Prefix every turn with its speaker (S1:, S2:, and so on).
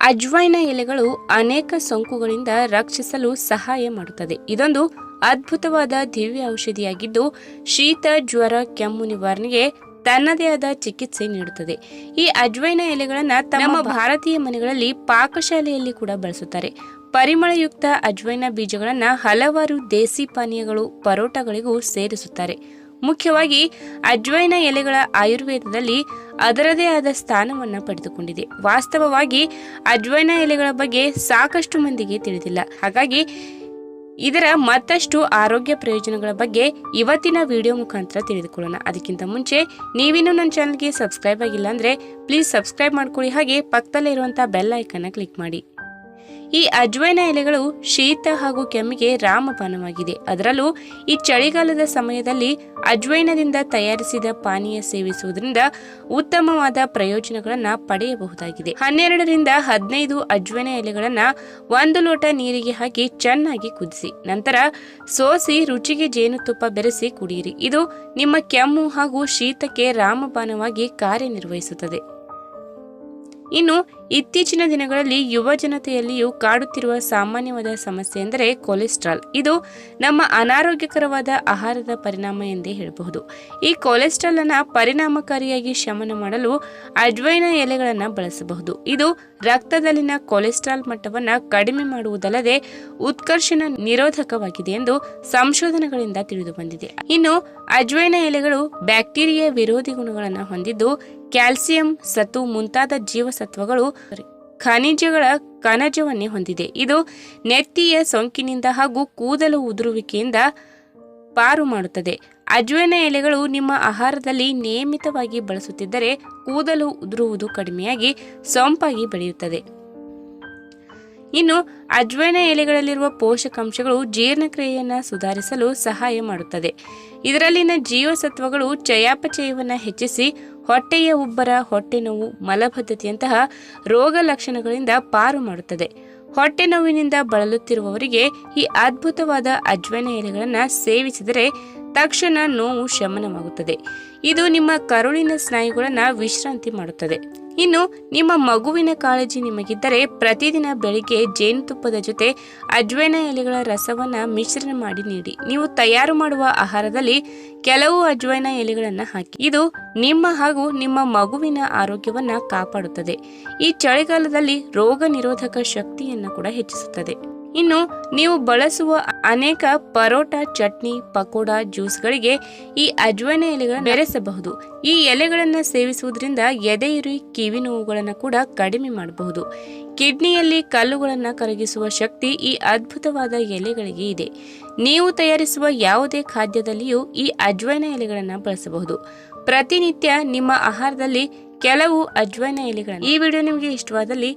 S1: ಅಜ್ವೈನ ಎಲೆಗಳು ಅನೇಕ ಸೋಂಕುಗಳಿಂದ ರಕ್ಷಿಸಲು ಸಹಾಯ ಮಾಡುತ್ತದೆ. ಇದೊಂದು ಅದ್ಭುತವಾದ ದಿವ್ಯ ಔಷಧಿಯಾಗಿದ್ದು ಶೀತ ಜ್ವರ ಕೆಮ್ಮು ನಿವಾರಣೆಗೆ ತನ್ನದೇ ಆದ ಚಿಕಿತ್ಸೆ ನೀಡುತ್ತದೆ. ಈ ಅಜ್ವೈನ ಎಲೆಗಳನ್ನು ನಮ್ಮ ಭಾರತೀಯ ಮನೆಗಳಲ್ಲಿ ಪಾಕಶಾಲೆಯಲ್ಲಿ ಕೂಡ ಬಳಸುತ್ತಾರೆ. ಪರಿಮಳಯುಕ್ತ ಅಜ್ವೈನ ಬೀಜಗಳನ್ನು ಹಲವಾರು ದೇಸಿ ಪಾನೀಯಗಳು ಪರೋಟಗಳಿಗೂ ಸೇರಿಸುತ್ತಾರೆ. ಮುಖ್ಯವಾಗಿ ಅಜ್ವೈನ ಎಲೆಗಳ ಆಯುರ್ವೇದದಲ್ಲಿ ಅದರದೇ ಆದ ಸ್ಥಾನವನ್ನ ಪಡೆದುಕೊಂಡಿದೆ. ವಾಸ್ತವವಾಗಿ ಅಜ್ವೈನ ಎಲೆಗಳ ಬಗ್ಗೆ ಸಾಕಷ್ಟು ಮಂದಿಗೆ ತಿಳಿದಿಲ್ಲ. ಹಾಗಾಗಿ ಇದರ ಮತ್ತಷ್ಟು ಆರೋಗ್ಯ ಪ್ರಯೋಜನಗಳ ಬಗ್ಗೆ ಇವತ್ತಿನ ವಿಡಿಯೋ ಮುಖಾಂತರ ತಿಳಿದುಕೊಳ್ಳೋಣ. ಅದಕ್ಕಿಂತ ಮುಂಚೆ ನೀವಿನ್ನೂ ನನ್ನ ಚಾನಲ್ಗೆ ಸಬ್ಸ್ಕ್ರೈಬ್ ಆಗಿಲ್ಲ ಅಂದರೆ ಪ್ಲೀಸ್ ಸಬ್ಸ್ಕ್ರೈಬ್ ಮಾಡ್ಕೊಳ್ಳಿ. ಹಾಗೆ ಪಕ್ಕದಲ್ಲೇ ಇರುವಂಥ ಬೆಲ್ ಐಕನ್ನ ಕ್ಲಿಕ್ ಮಾಡಿ. ಈ ಅಜ್ವೈನ ಎಲೆಗಳು ಶೀತ ಹಾಗೂ ಕೆಮ್ಮಿಗೆ ರಾಮಪಾನವಾಗಿದೆ ಅದರಲ್ಲೂ ಈ ಚಳಿಗಾಲದ ಸಮಯದಲ್ಲಿ ಅಜ್ವೈನದಿಂದ ತಯಾರಿಸಿದ ಪಾನೀಯ ಸೇವಿಸುವುದರಿಂದ ಉತ್ತಮವಾದ ಪ್ರಯೋಜನಗಳನ್ನು ಪಡೆಯಬಹುದಾಗಿದೆ. ಹನ್ನೆರಡರಿಂದ ಹದಿನೈದು ಅಜ್ವೈನ ಎಲೆಗಳನ್ನ ಒಂದು ಲೋಟ ನೀರಿಗೆ ಹಾಕಿ ಚೆನ್ನಾಗಿ ಕುದಿಸಿ, ನಂತರ ಸೋಸಿ ರುಚಿಗೆ ಜೇನುತುಪ್ಪ ಬೆರೆಸಿ ಕುಡಿಯಿರಿ. ಇದು ನಿಮ್ಮ ಕೆಮ್ಮು ಹಾಗೂ ಶೀತಕ್ಕೆ ರಾಮಪಾನವಾಗಿ ಕಾರ್ಯನಿರ್ವಹಿಸುತ್ತದೆ. ಇನ್ನು ಇತ್ತೀಚಿನ ದಿನಗಳಲ್ಲಿ ಯುವ ಜನತೆಯಲ್ಲಿಯೂ ಕಾಡುತ್ತಿರುವ ಸಾಮಾನ್ಯವಾದ ಸಮಸ್ಯೆ ಎಂದರೆ ಕೊಲೆಸ್ಟ್ರಾಲ್. ಇದು ನಮ್ಮ ಅನಾರೋಗ್ಯಕರವಾದ ಆಹಾರದ ಪರಿಣಾಮ ಎಂದೇ ಹೇಳಬಹುದು. ಈ ಕೊಲೆಸ್ಟ್ರಾಲ್ ಅನ್ನು ಪರಿಣಾಮಕಾರಿಯಾಗಿ ಶಮನ ಮಾಡಲು ಅಜ್ವೈನ ಎಲೆಗಳನ್ನು ಬಳಸಬಹುದು. ಇದು ರಕ್ತದಲ್ಲಿನ ಕೊಲೆಸ್ಟ್ರಾಲ್ ಮಟ್ಟವನ್ನು ಕಡಿಮೆ ಮಾಡುವುದಲ್ಲದೆ ಉತ್ಕರ್ಷಣ ನಿರೋಧಕವಾಗಿದೆ ಎಂದು ಸಂಶೋಧನೆಗಳಿಂದ ತಿಳಿದು ಬಂದಿದೆ ಇನ್ನು ಅಜ್ವೈನ ಎಲೆಗಳು ಬ್ಯಾಕ್ಟೀರಿಯಾ ವಿರೋಧಿ ಗುಣಗಳನ್ನು ಹೊಂದಿದ್ದು ಕ್ಯಾಲ್ಸಿಯಂ ಸತು ಮುಂತಾದ ಜೀವಸತ್ವಗಳು ಖನಿಜಗಳ ಕಣಜವನ್ನೇ ಹೊಂದಿದೆ. ಇದು ನೆತ್ತಿಯ ಸೋಂಕಿನಿಂದ ಹಾಗೂ ಕೂದಲು ಉದುರುವಿಕೆಯಿಂದ ಪಾರು ಮಾಡುತ್ತದೆ. ಅಜ್ವೇನ ಎಲೆಗಳು ನಿಮ್ಮ ಆಹಾರದಲ್ಲಿ ನಿಯಮಿತವಾಗಿ ಬಳಸುತ್ತಿದ್ದರೆ ಕೂದಲು ಉದುರುವುದು ಕಡಿಮೆಯಾಗಿ ಸೊಂಪಾಗಿ ಬೆಳೆಯುತ್ತದೆ. ಇನ್ನು ಅಜ್ವೇನ ಎಲೆಗಳಲ್ಲಿರುವ ಪೋಷಕಾಂಶಗಳು ಜೀರ್ಣಕ್ರಿಯೆಯನ್ನು ಸುಧಾರಿಸಲು ಸಹಾಯ ಮಾಡುತ್ತದೆ. ಇದರಲ್ಲಿನ ಜೀವಸತ್ವಗಳು ಚಯಾಪಚಯವನ್ನು ಹೆಚ್ಚಿಸಿ ಹೊಟ್ಟೆಯ ಉಬ್ಬರ, ಹೊಟ್ಟೆ ನೋವು, ಮಲಬದ್ಧತೆಯಂತಹ ರೋಗ ಲಕ್ಷಣಗಳಿಂದ ಪಾರು ಮಾಡುತ್ತದೆ. ಹೊಟ್ಟೆ ನೋವಿನಿಂದ ಬಳಲುತ್ತಿರುವವರಿಗೆ ಈ ಅದ್ಭುತವಾದ ಅಜ್ವನ ಎಲೆಗಳನ್ನು ಸೇವಿಸಿದರೆ ತಕ್ಷಣ ನೋವು ಶಮನವಾಗುತ್ತದೆ. ಇದು ನಿಮ್ಮ ಕರುಳಿನ ಸ್ನಾಯುಗಳನ್ನು ವಿಶ್ರಾಂತಿ ಮಾಡುತ್ತದೆ. ಇನ್ನು ನಿಮ್ಮ ಮಗುವಿನ ಕಾಳಜಿ ನಿಮಗಿದ್ದರೆ ಪ್ರತಿದಿನ ಬೆಳಿಗ್ಗೆ ಜೇನುತುಪ್ಪದ ಜೊತೆ ಅಜ್ವೈನ ಎಲೆಗಳ ರಸವನ್ನ ಮಿಶ್ರಣ ಮಾಡಿ ನೀಡಿ. ನೀವು ತಯಾರು ಮಾಡುವ ಆಹಾರದಲ್ಲಿ ಕೆಲವು ಅಜ್ವೈನ ಎಲೆಗಳನ್ನು ಹಾಕಿ. ಇದು ನಿಮ್ಮ ಹಾಗೂ ನಿಮ್ಮ ಮಗುವಿನ ಆರೋಗ್ಯವನ್ನ ಕಾಪಾಡುತ್ತದೆ. ಈ ಚಳಿಗಾಲದಲ್ಲಿ ರೋಗ ನಿರೋಧಕ ಶಕ್ತಿಯನ್ನು ಕೂಡ ಹೆಚ್ಚಿಸುತ್ತದೆ. ಇನ್ನು ನೀವು ಬಳಸುವ ಅನೇಕ ಪರೋಟ, ಚಟ್ನಿ, ಪಕೋಡ, ಜ್ಯೂಸ್ಗಳಿಗೆ ಈ ಅಜ್ವೈನ ಎಲೆಗಳನ್ನು ಬೆರೆಸಬಹುದು. ಈ ಎಲೆಗಳನ್ನು ಸೇವಿಸುವುದರಿಂದ ಎದೆಯುರಿ ಕಿವಿ ನೋವುಗಳನ್ನು ಕೂಡ ಕಡಿಮೆ ಮಾಡಬಹುದು. ಕಿಡ್ನಿಯಲ್ಲಿ ಕಲ್ಲುಗಳನ್ನು ಕರಗಿಸುವ ಶಕ್ತಿ ಈ ಅದ್ಭುತವಾದ ಎಲೆಗಳಿಗೆ ಇದೆ. ನೀವು ತಯಾರಿಸುವ ಯಾವುದೇ ಖಾದ್ಯದಲ್ಲಿಯೂ ಈ ಅಜ್ವೈನ ಎಲೆಗಳನ್ನು ಬಳಸಬಹುದು. ಪ್ರತಿನಿತ್ಯ ನಿಮ್ಮ ಆಹಾರದಲ್ಲಿ ಕೆಲವು ಅಜ್ವೈನ ಎಲೆಗಳನ್ನು ಈ ವಿಡಿಯೋ ನಿಮಗೆ ಇಷ್ಟವಾದಲ್ಲಿ